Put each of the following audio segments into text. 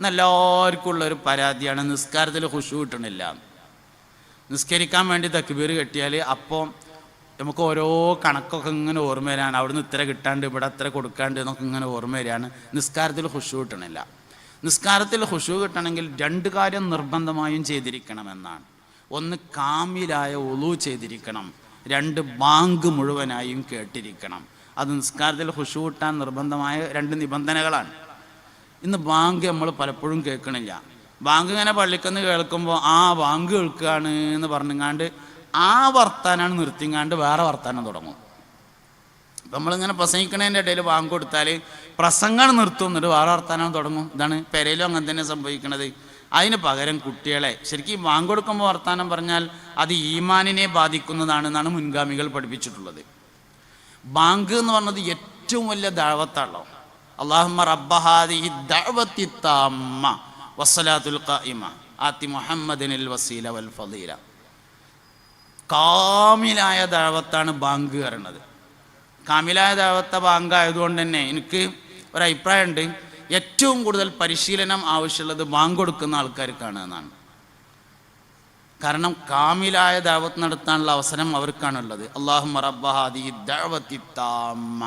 എന്നെല്ലാവർക്കും ഉള്ളൊരു പരാതിയാണ്. നിസ്കാരത്തിൽ ഹുഷു കിട്ടണില്ല. നിസ്കരിക്കാൻ വേണ്ടി തക്ബീർ കെട്ടിയാൽ അപ്പോൾ നമുക്ക് ഓരോ കണക്കൊക്കെ ഇങ്ങനെ ഓർമ്മ വരാണ്. അവിടുന്ന് ഇത്ര കിട്ടാണ്ട് ഇവിടെ അത്ര കൊടുക്കാണ്ട് എന്നൊക്കെ ഇങ്ങനെ ഓർമ്മ വരികയാണ് നിസ്കാരത്തിൽ ഹുഷു കിട്ടണില്ല. നിസ്കാരത്തിൽ ഹുഷു കിട്ടണമെങ്കിൽ രണ്ട് കാര്യം നിർബന്ധമായും ചെയ്തിരിക്കണമെന്നാണ്. ഒന്ന് കാമിലായ ഒളു ചെയ്തിരിക്കണം. രണ്ട് ബാങ്ക് മുഴുവനായും കേട്ടിരിക്കണം. അത് നിസ്കാരത്തിൽ ഹുഷു കിട്ടാൻ നിർബന്ധമായ രണ്ട് നിബന്ധനകളാണ്. ഇന്ന് ബാങ്ക് നമ്മൾ പലപ്പോഴും കേൾക്കണില്ല. ബാങ്ക് ഇങ്ങനെ പള്ളിക്കന്ന് കേൾക്കുമ്പോൾ ആ ബാങ്ക് കേൾക്കുകയാണ് എന്ന് പറഞ്ഞുങ്ങാണ്ട് ആ വർത്താനാണ് നിർത്തിങ്ങാണ്ട് വേറെ വർത്താനം തുടങ്ങും. ഇപ്പം നമ്മളിങ്ങനെ പ്രസംഗിക്കണതിന്റെ ഇടയിൽ ബാങ്ക് കൊടുത്താൽ പ്രസംഗം നിർത്തും എന്നിട്ട് വേറെ വർത്താനം തുടങ്ങും. ഇതാണ് പെരയിലും അങ്ങനെ തന്നെ സംഭവിക്കണത്. അതിന് പകരം കുട്ടികളെ ശരിക്കും ബാങ്ക് കൊടുക്കുമ്പോൾ വർത്താനം പറഞ്ഞാൽ അത് ഈമാനിനെ ബാധിക്കുന്നതാണെന്നാണ് മുൻഗാമികൾ പഠിപ്പിച്ചിട്ടുള്ളത്. ബാങ്ക് എന്ന് പറഞ്ഞത് ഏറ്റവും വലിയ ദാവത്താണല്ലോ. അള്ളാഹുമ്മ റബ്ബഹാദിഹി ദഅവത്തി താമ്മ വസ്സലാത്തുൽ ഖായിമ ആത്തി മുഹമ്മദിനിൽ വസീല വൽ ഫളീല കാമിലായ ദഅവത്താണ് ബാങ്ക് കയറുന്നത് കാമിലായ ദാവത്ത ബാങ്ക് ആയതുകൊണ്ട് തന്നെ എനിക്ക് ഒരു അഭിപ്രായമുണ്ട് ഏറ്റവും കൂടുതൽ പരിശീലനം ആവശ്യമുള്ളത് ബാങ്ക് കൊടുക്കുന്ന ആൾക്കാർക്കാണ് എന്നാണ്. കാരണം കാമിലായ ദഅവത്ത് നടത്താനുള്ള അവസരം അവർക്കാണുള്ളത്. അള്ളാഹു റബ്ബഹാദി ദഅവത്തി താമ്മ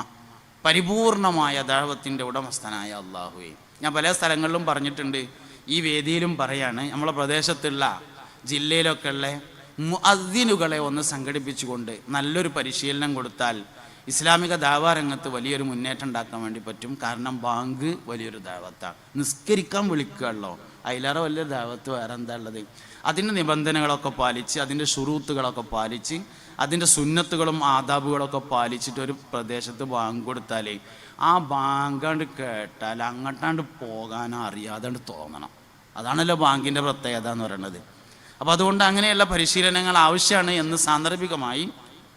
പരിപൂർണമായ ദാഹവത്തിന്റെ ഉടമസ്ഥനായ അള്ളാഹുവെ. ഞാൻ പല സ്ഥലങ്ങളിലും പറഞ്ഞിട്ടുണ്ട്. ഈ വേദിയിലും പറയാണ് നമ്മളെ പ്രദേശത്തുള്ള ജില്ലയിലൊക്കെ മുഅദ്ദിനുകളെ ഒന്ന് സംഘടിപ്പിച്ചുകൊണ്ട് നല്ലൊരു പരിശീലനം കൊടുത്താൽ ഇസ്ലാമിക ദാവാ രംഗത്ത് വലിയൊരു മുന്നേറ്റം ഉണ്ടാക്കാൻ വേണ്ടി പറ്റും. കാരണം ബാങ്ക് വലിയൊരു ദാവത്താണ്. നിസ്കരിക്കാൻ വിളിക്കുകയുള്ളോ അതിലേറെ വലിയൊരു ദാവത്ത് വേറെ എന്താ ഉള്ളത്? അതിന്റെ നിബന്ധനകളൊക്കെ പാലിച്ച് അതിന്റെ ഷുറൂത്തുകളൊക്കെ പാലിച്ച് അതിന്റെ സുന്നത്തുകളും ആദാബുകളൊക്കെ പാലിച്ചിട്ട് ഒരു പ്രദേശത്ത് ബാങ്ക് കൊടുത്താലേ ആ ബാങ്കാണ്ട് കേട്ടാൽ അങ്ങോട്ടാണ്ട് പോകാൻ അറിയാതെ തോന്നണം. അതാണല്ലോ ബാങ്കിന്റെ പ്രത്യേകത എന്ന് പറയുന്നത്. അപ്പോൾ അതുകൊണ്ട് അങ്ങനെയുള്ള പരിശീലനങ്ങൾ ആവശ്യമാണ് എന്ന് സാന്ദർഭികമായി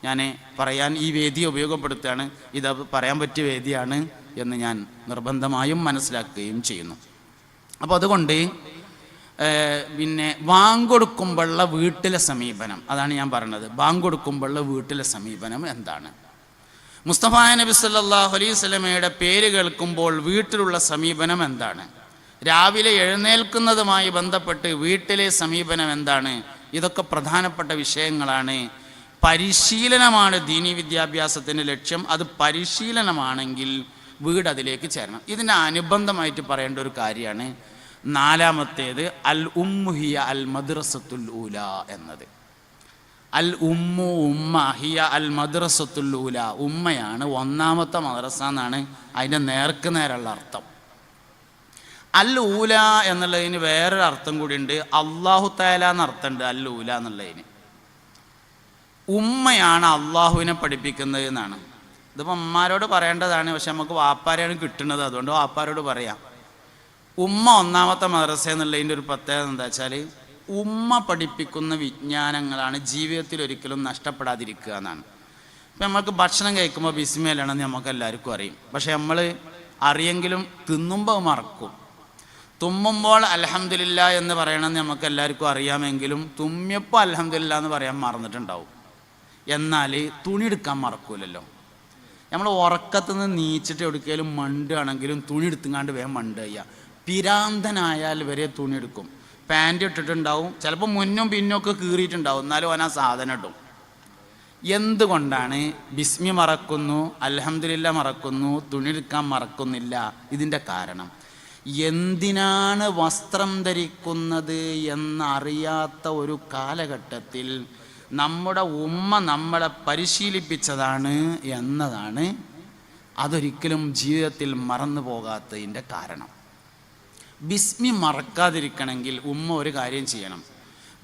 ഞാൻ പറയാൻ ഈ വേദി ഉപയോഗപ്പെടുത്തുകയാണ്. ഇത് പറയാൻ പറ്റിയ വേദിയാണ് എന്ന് ഞാൻ നിർബന്ധമായും മനസ്സിലാക്കുകയും ചെയ്യുന്നു. അപ്പോൾ അതുകൊണ്ട് പിന്നെ പിന്നെ വാങ്കൊടുക്കുമ്പോഴുള്ള വീട്ടിലെ സമീപനം അതാണ് ഞാൻ പറഞ്ഞത്. വാങ്കൊടുക്കുമ്പോഴുള്ള വീട്ടിലെ സമീപനം എന്താണ്? മുസ്തഫ നബി സല്ലാഹു അലൈഹി സ്വലമയുടെ പേര് കേൾക്കുമ്പോൾ വീട്ടിലുള്ള സമീപനം എന്താണ്? രാവിലെ എഴുന്നേൽക്കുന്നതുമായി ബന്ധപ്പെട്ട് വീട്ടിലെ സമീപനം എന്താണ്? ഇതൊക്കെ പ്രധാനപ്പെട്ട വിഷയങ്ങളാണ് പരിശീലനമാണ് ദീനി വിദ്യാഭ്യാസത്തിന്റെ ലക്ഷ്യം. അത് പരിശീലനമാണെങ്കിൽ വീട് അതിലേക്ക് ചേരണം. ഇതിന്റെ അനുബന്ധമായിട്ട് പറയേണ്ട ഒരു കാര്യമാണ് നാലാമത്തേത് അൽ ഉമ്മുഹിയ അൽ മദ്രസത്തുൽ ഊല എന്നത്. അൽ ഉമ്മു ഉമ്മ ഹിയ അൽ മദ്രസത്തുൽ ഊല. ഉമ്മയാണ് ഒന്നാമത്തെ മദ്രസ എന്നാണ് അതിന്റെ നേർക്ക് നേരുള്ള അർത്ഥം. അൽ ഊല എന്നുള്ളതിന് വേറൊരു അർത്ഥം കൂടിയുണ്ട്. അള്ളാഹു താല എന്ന അൽ ഊല എന്നുള്ളതിന്. ഉമ്മയാണ് അള്ളാഹുവിനെ പഠിപ്പിക്കുന്നത് എന്നാണ്. ഇതിപ്പോൾ അമ്മാരോട് പറയേണ്ടതാണ് പക്ഷെ നമുക്ക് വാപ്പാരെയാണ് കിട്ടുന്നത്. അതുകൊണ്ട് വാപ്പാരോട് പറയാം. ഉമ്മ ഒന്നാമത്തെ മദ്രസ എന്നുള്ളതിന്റെ ഒരു പ്രത്യേകത എന്താ വെച്ചാൽ ഉമ്മ പഠിപ്പിക്കുന്ന വിജ്ഞാനങ്ങളാണ് ജീവിതത്തിൽ ഒരിക്കലും നഷ്ടപ്പെടാതിരിക്കുക എന്നാണ്. ഇപ്പം നമ്മൾക്ക് ഭക്ഷണം കഴിക്കുമ്പോൾ ബിസ്മയിലാണെന്ന് നമുക്ക് എല്ലാവർക്കും അറിയും. പക്ഷെ നമ്മൾ അറിയെങ്കിലും തിന്നുമ്പോൾ മറക്കും. തുമ്മുമ്പോൾ അലഹമില്ല എന്ന് പറയണമെന്ന് നമുക്ക് എല്ലാവർക്കും അറിയാമെങ്കിലും തുമ്മിയപ്പോൾ അലഹമില്ല എന്ന് പറയാൻ മറന്നിട്ടുണ്ടാവും. എന്നാൽ തുണി എടുക്കാൻ മറക്കൂലല്ലോ. നമ്മൾ ഉറക്കത്തു നിന്ന് നീച്ചിട്ട് എവിടേക്കെങ്കിലും മണ്ടുകയാണെങ്കിലും തുണി എടുത്തുങ്ങാണ്ട് വേഗം മണ്ട് ചെയ്യുക. പിരാന്തനായാൽ വരെ തുണി എടുക്കും. പാന്റ് ഇട്ടിട്ടുണ്ടാവും. ചിലപ്പോൾ മുന്നും പിന്നും ഒക്കെ കീറിയിട്ടുണ്ടാവും. എന്നാലും അവൻ ആ സാധനം ഇടും. എന്തുകൊണ്ടാണ് ബിസ്മി മറക്കുന്നു അലഹമില്ല മറക്കുന്നു തുണി എടുക്കാൻ മറക്കുന്നില്ല ഇതിന്റെ കാരണം? എന്തിനാണ് വസ്ത്രം ധരിക്കുന്നത് എന്നറിയാത്ത ഒരു കാലഘട്ടത്തിൽ നമ്മുടെ ഉമ്മ നമ്മളെ പരിശീലിപ്പിച്ചതാണ് എന്നതാണ് അതൊരിക്കലും ജീവിതത്തിൽ മറന്നു പോകാത്തതിന്റെ കാരണം. ബിസ്മി മറക്കാതിരിക്കണമെങ്കിൽ ഉമ്മ ഒരു കാര്യം ചെയ്യണം.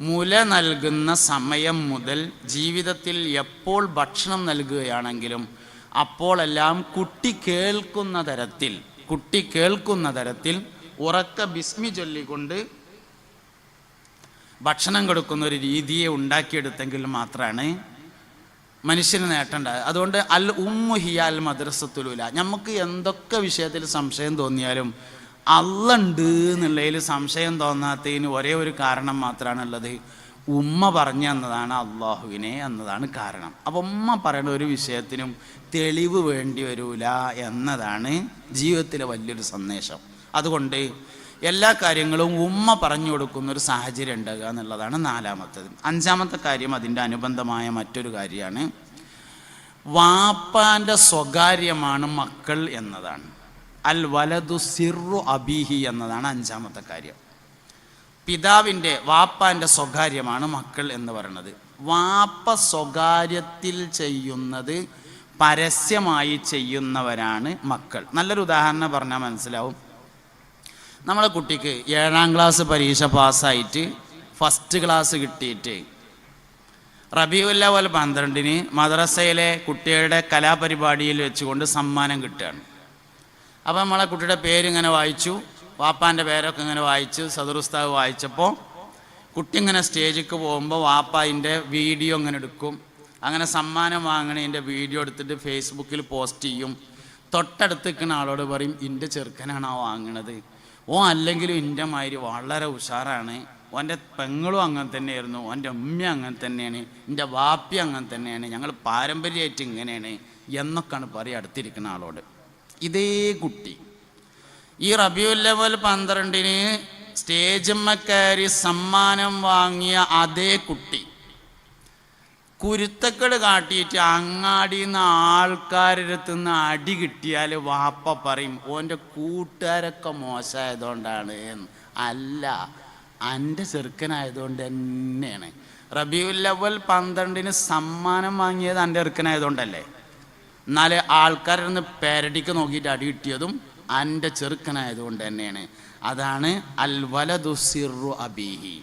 മുല നൽകുന്ന സമയം മുതൽ ജീവിതത്തിൽ എപ്പോൾ ഭക്ഷണം നൽകുകയാണെങ്കിലും അപ്പോഴെല്ലാം കുട്ടി കേൾക്കുന്ന തരത്തിൽ കുട്ടി കേൾക്കുന്ന തരത്തിൽ ഉറക്ക ബിസ്മി ചൊല്ലിക്കൊണ്ട് ഭക്ഷണം കൊടുക്കുന്ന ഒരു രീതിയെ ഉണ്ടാക്കിയെടുത്തെങ്കിൽ മാത്രമാണ് മനുഷ്യന് നേട്ടമുണ്ടായത് അതുകൊണ്ട് അൽ ഉമ്മു ഹിയാൽ മദ്രസത്തുലൂല നമുക്ക് എന്തൊക്കെ വിഷയത്തിൽ സംശയം തോന്നിയാലും അള്ളുണ്ട് എന്നുള്ളതിൽ സംശയം തോന്നാത്തതിന് ഒരേ ഒരു കാരണം മാത്രമാണുള്ളത് ഉമ്മ പറഞ്ഞു എന്നതാണ് അള്ളാഹുവിനെ എന്നതാണ് കാരണം. അപ്പം ഉമ്മ പറയുന്ന ഒരു വിഷയത്തിനും തെളിവ് വേണ്ടി വരൂല എന്നതാണ് ജീവിതത്തിലെ വലിയൊരു സന്ദേശം. അതുകൊണ്ട് എല്ലാ കാര്യങ്ങളും ഉമ്മ പറഞ്ഞു കൊടുക്കുന്ന ഒരു സാഹചര്യം ഉണ്ടാകുക എന്നുള്ളതാണ് നാലാമത്തത്. അഞ്ചാമത്തെ കാര്യം അതിന്റെ അനുബന്ധമായ മറ്റൊരു കാര്യമാണ്. വാപ്പാന്റെ സ്വകാര്യമാണ് മക്കൾ എന്നതാണ്. അൽ വലതു സിറു അബീഹി എന്നതാണ് അഞ്ചാമത്തെ കാര്യം. പിതാവിന്റെ വാപ്പാന്റെ സ്വകാര്യമാണ് മക്കൾ എന്ന് പറയുന്നത്. വാപ്പ സ്വകാര്യത്തിൽ ചെയ്യുന്നത് പരസ്യമായി ചെയ്യുന്നവരാണ് മക്കൾ. നല്ലൊരു ഉദാഹരണം പറഞ്ഞാൽ മനസ്സിലാവും. നമ്മളെ കുട്ടിക്ക് ഏഴാം ക്ലാസ് പരീക്ഷ പാസ്സായിട്ട് ഫസ്റ്റ് ക്ലാസ് കിട്ടിയിട്ട് റബിയുല്ലവൽ പന്ത്രണ്ടിന് മദ്രസയിലെ കുട്ടികളുടെ കലാപരിപാടിയിൽ വെച്ചുകൊണ്ട് സമ്മാനം കിട്ടുകയാണ്. അപ്പോൾ നമ്മളെ കുട്ടിയുടെ പേരിങ്ങനെ വായിച്ചു വാപ്പാന്റെ പേരൊക്കെ ഇങ്ങനെ വായിച്ചു സദുറുസ്താവ് വായിച്ചപ്പോൾ കുട്ടി ഇങ്ങനെ സ്റ്റേജിക്ക് പോകുമ്പോൾ വാപ്പ അതിന്റെ വീഡിയോ ഇങ്ങനെ എടുക്കും. അങ്ങനെ സമ്മാനം വാങ്ങണതിന്റെ വീഡിയോ എടുത്തിട്ട് ഫേസ്ബുക്കിൽ പോസ്റ്റ് ചെയ്യും. തൊട്ടടുത്ത് നിൽക്കുന്ന ആളോട് പറയും എന്റെ ചെറുക്കനാണ് ആ വാങ്ങണത്. ഓ അല്ലെങ്കിലും എന്റെ മാതിരി വളരെ ഉഷാറാണ്. ഓന്റെ പെങ്ങളും അങ്ങനെ തന്നെയായിരുന്നു. ഓന്റെ ഉമ്മ അങ്ങനെ തന്നെയാണ്. എന്റെ വാപ്പി അങ്ങനെ തന്നെയാണ്. ഞങ്ങൾ പാരമ്പര്യമായിട്ട് ഇങ്ങനെയാണ് എന്നൊക്കെയാണ് പറയുക അടുത്തിരിക്കുന്ന ആളോട്. ഇതേ കുട്ടി. ഈ റബിയുൽ ലെവൽ പന്ത്രണ്ടിന് സ്റ്റേജമ്മക്കാരി സമ്മാനം വാങ്ങിയ അതേ കുട്ടി. കുരുത്തക്കേട് കാട്ടിയിട്ട് അങ്ങാടിയിൽ നിന്ന് ആൾക്കാരുടെ നിന്ന് അടി കിട്ടിയാൽ വാപ്പ പറയും ഓന്റെ കൂട്ടുകാരൊക്കെ മോശമായതുകൊണ്ടാണ് എന്ന്. അല്ല എന്റെ ചെറുക്കനായതുകൊണ്ട് തന്നെയാണ്. റബിയുല്ലവൽ ലെവൽ പന്ത്രണ്ടിന് സമ്മാനം വാങ്ങിയത് എന്റെ ചെറുക്കനായതുകൊണ്ടല്ലേ? എന്നാൽ ആൾക്കാരിൽ നിന്ന് പേരടിക്ക് നോക്കിയിട്ട് അടി കിട്ടിയതും എന്റെ ചെറുക്കനായതുകൊണ്ട് തന്നെയാണ്. അതാണ് അൽ ദുസിറു സിറു അബീഹി.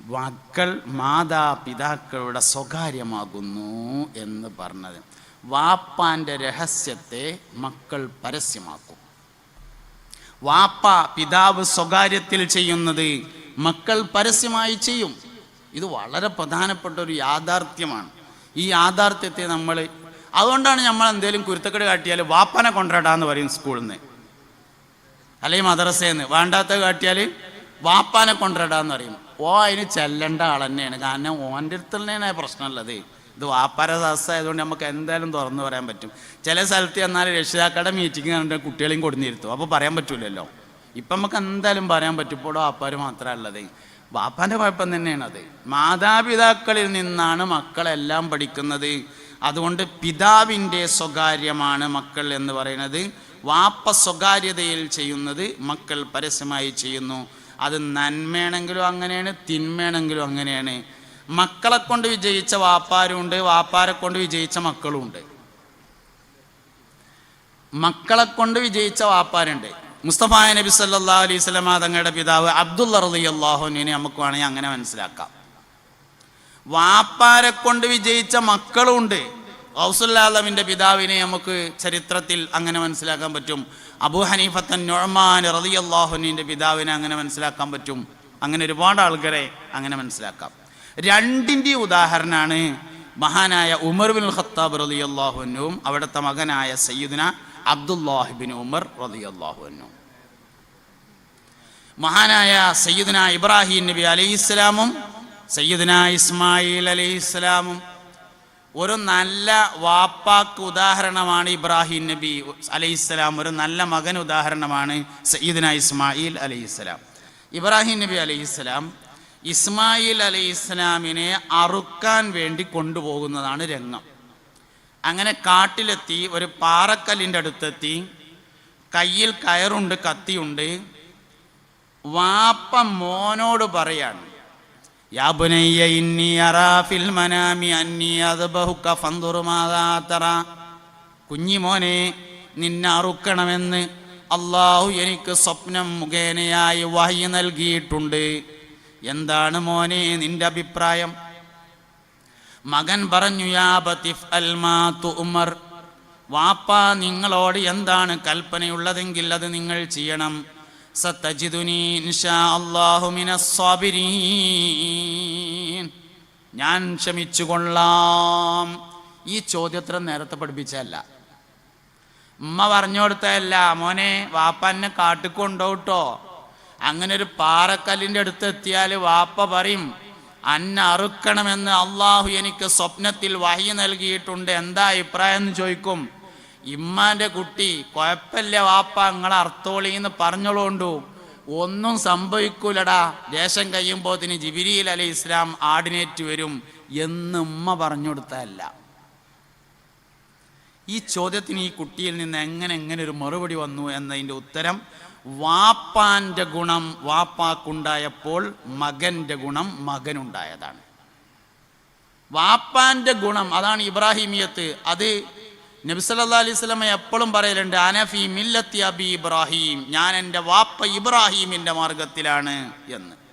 മക്കൾ മാതാപിതാക്കളുടെ സ്വകാര്യമാകുന്നു എന്ന് പറഞ്ഞത്. വാപ്പാന്റെ രഹസ്യത്തെ മക്കൾ പരസ്യമാക്കും. വാപ്പ പിതാവ് സ്വകാര്യത്തിൽ ചെയ്യുന്നത് മക്കൾ പരസ്യമായി ചെയ്യും. ഇത് വളരെ പ്രധാനപ്പെട്ട ഒരു യാഥാർത്ഥ്യമാണ്. ഈ യാഥാർത്ഥ്യത്തെ നമ്മൾ അതുകൊണ്ടാണ് നമ്മൾ എന്തെങ്കിലും കുരുത്തക്കേട് കാട്ടിയാൽ വാപ്പനെ എന്ന് പറയും സ്കൂളിൽ നിന്ന് അല്ലെങ്കിൽ മദ്രസേന്ന്. വേണ്ടാത്ത കാട്ടിയാൽ വാപ്പാനെ കൊണ്ടുവരാടാന്ന് പറയും. ഓ അതിന് ചെല്ലേണ്ട ആൾ തന്നെയാണ്. കാരണം ഓന്റെ അടുത്ത് തന്നെയാണ് പ്രശ്നമുള്ളത്. ഇത് വാപ്പാര സദസ്സായതുകൊണ്ട് നമുക്ക് എന്തായാലും തുറന്നു പറയാൻ പറ്റും. ചില സ്ഥലത്ത് എന്നാൽ രക്ഷിതാക്കളുടെ മീറ്റിംഗ് കണ്ടിട്ട് കുട്ടികളെയും കൊടുന്നിരുത്തും അപ്പോൾ പറയാൻ പറ്റൂലല്ലോ. ഇപ്പം നമുക്ക് എന്തായാലും പറയാൻ പറ്റും. ഇപ്പോൾ വാപ്പാർ മാത്രമേ ഉള്ളത്. വാപ്പാന്റെ കുഴപ്പം തന്നെയാണ് അത്. മാതാപിതാക്കളിൽ നിന്നാണ് മക്കളെല്ലാം പഠിക്കുന്നത്. അതുകൊണ്ട് പിതാവിന്റെ സ്വകാര്യമാണ് മക്കൾ എന്ന് പറയുന്നത്. വാപ്പ സ്വകാര്യതയിൽ ചെയ്യുന്നത് മക്കൾ പരസ്യമായി ചെയ്യുന്നു. അത് നന്മയാണെങ്കിലും അങ്ങനെയാണ് തിന്മയാണെങ്കിലും അങ്ങനെയാണ്. മക്കളെ കൊണ്ട് വിജയിച്ച വാപ്പാരുണ്ട് വാപ്പാരെ കൊണ്ട് വിജയിച്ച മക്കളും ഉണ്ട് മക്കളെ കൊണ്ട് വിജയിച്ച വാപ്പാരുണ്ട്. മുസ്തഫ നബി സല്ലാ അലൈഹി സ്വലമ തങ്ങളുടെ പിതാവ് അബ്ദുള്ള റലി അള്ളാഹുവിനെ നമുക്ക് വേണമെങ്കിൽ അങ്ങനെ മനസ്സിലാക്കാം. വാപ്പാരെ കൊണ്ട് വിജയിച്ച മക്കളുണ്ട്. ഔസുല്ലാലമിന്റെ പിതാവിനെ നമുക്ക് ചരിത്രത്തിൽ അങ്ങനെ മനസ്സിലാക്കാൻ പറ്റും. അബു ഹനീഫത്തൻ നൊഴമാൻ റതി അള്ളാഹുനീന്റെ പിതാവിനെ അങ്ങനെ മനസ്സിലാക്കാൻ പറ്റും. അങ്ങനെ ഒരുപാട് ആൾക്കാരെ അങ്ങനെ മനസ്സിലാക്കാം. രണ്ടിന്റെ ഉദാഹരണമാണ് മഹാനായ ഉമർ ബിൻ ഖത്താബ് റതി അള്ളാഹുനും അവിടുത്തെ മകനായ സയ്യിദിന അബ്ദുല്ലാഹിബിൻ ഉമർ റതി അള്ളാഹുനും മഹാനായ സയ്യിദിന ഇബ്രാഹിം നബി അലൈഹി ഇസ്ലാമും സയ്യിദുന ഇസ്മായിൽ അലൈഹി ഇസ്ലാമും ഒരു നല്ല വാപ്പാക്ക് ഉദാഹരണമാണ് ഇബ്രാഹിം നബി അലൈഹിസ്സലാം ഒരു നല്ല മകൻ ഉദാഹരണമാണ് സയ്യിദിന ഇസ്മായിൽ അലൈഹിസ്സലാം ഇബ്രാഹിം നബി അലൈഹിസ്സലാം ഇസ്മായിൽ അലൈഹിസ്സലാമിനെ അറുക്കാൻ വേണ്ടി കൊണ്ടുപോകുന്നതാണ് രംഗം. അങ്ങനെ കാട്ടിലെത്തി ഒരു പാറക്കല്ലിന്റെ അടുത്തെത്തി കയ്യിൽ കയറുണ്ട് കത്തിയുണ്ട്. വാപ്പ മോനോട് പറയാണ് ബുനയ്യ ഇന്നി അറാ ഫിൽ മനാമി അന്നി അദ്ബഹുക ഫൻദുർ മാദാ കുഞ്ഞി കുഞ്ഞിമോനെ നിന്നെ അറുക്കണമെന്ന് അള്ളാഹു എനിക്ക് സ്വപ്നം മുഖേനയായി വഹി നൽകിയിട്ടുണ്ട്. എന്താണ് മോനെ നിന്റെ അഭിപ്രായം? മകൻ പറഞ്ഞു ഉമർ വാപ്പ നിങ്ങളോട് എന്താണ് കൽപ്പനയുള്ളതെങ്കിൽ അത് നിങ്ങൾ ചെയ്യണം. സത്തജിദുനി ഞാൻ ക്ഷമിച്ചു കൊള്ളാം ഈ ചോദ്യത്ര നേരത്തെ പഠിപ്പിച്ചല്ല ഉമ്മ പറഞ്ഞു കൊടുത്തതല്ല മോനെ വാപ്പ എന്നെ കാട്ടിക്കൊണ്ടോട്ടോ അങ്ങനെ ഒരു പാറക്കല്ലിന്റെ അടുത്ത് എത്തിയാൽ വാപ്പ പറയും അന്നെ അറുക്കണമെന്ന് അള്ളാഹു എനിക്ക് സ്വപ്നത്തിൽ വഹി നൽകിയിട്ടുണ്ട്. എന്താ അഭിപ്രായം എന്ന് ചോദിക്കും. ഇമ്മാന്റെ കുട്ടി കുഴപ്പമില്ല വാപ്പ നിങ്ങളെ അർത്ഥോളിന്ന് പറഞ്ഞോളൂണ്ടു. ഒന്നും സംഭവിക്കൂലടാ. ദേശം കഴിയുമ്പോത്തിന് ജിബിരിയിൽ അലി ഇസ്ലാം ആർഡിനേറ്റ് വരും എന്ന് ഉമ്മ പറഞ്ഞു കൊടുത്തതല്ല. ഈ ചോദ്യത്തിന് ഈ കുട്ടിയിൽ നിന്ന് എങ്ങനെ എങ്ങനെ ഒരു മറുപടി വന്നു എന്നതിന്റെ ഉത്തരം വാപ്പാന്റെ ഗുണം വാപ്പാക്കുണ്ടായപ്പോൾ മകന്റെ ഗുണം മകനുണ്ടായതാണ്. വാപ്പാന്റെ ഗുണം അതാണ് ഇബ്രാഹിമിയത്ത്. അത് നബിസല്ലാ അലൈഹി സ്വലമ എപ്പോഴും പറയലുണ്ട് അനഫി മില്ലത്തി അബി ഇബ്രാഹിം. ഞാൻ എന്റെ വാപ്പ ഇബ്രാഹിമിന്റെ മാർഗത്തിലാണ് എന്ന്.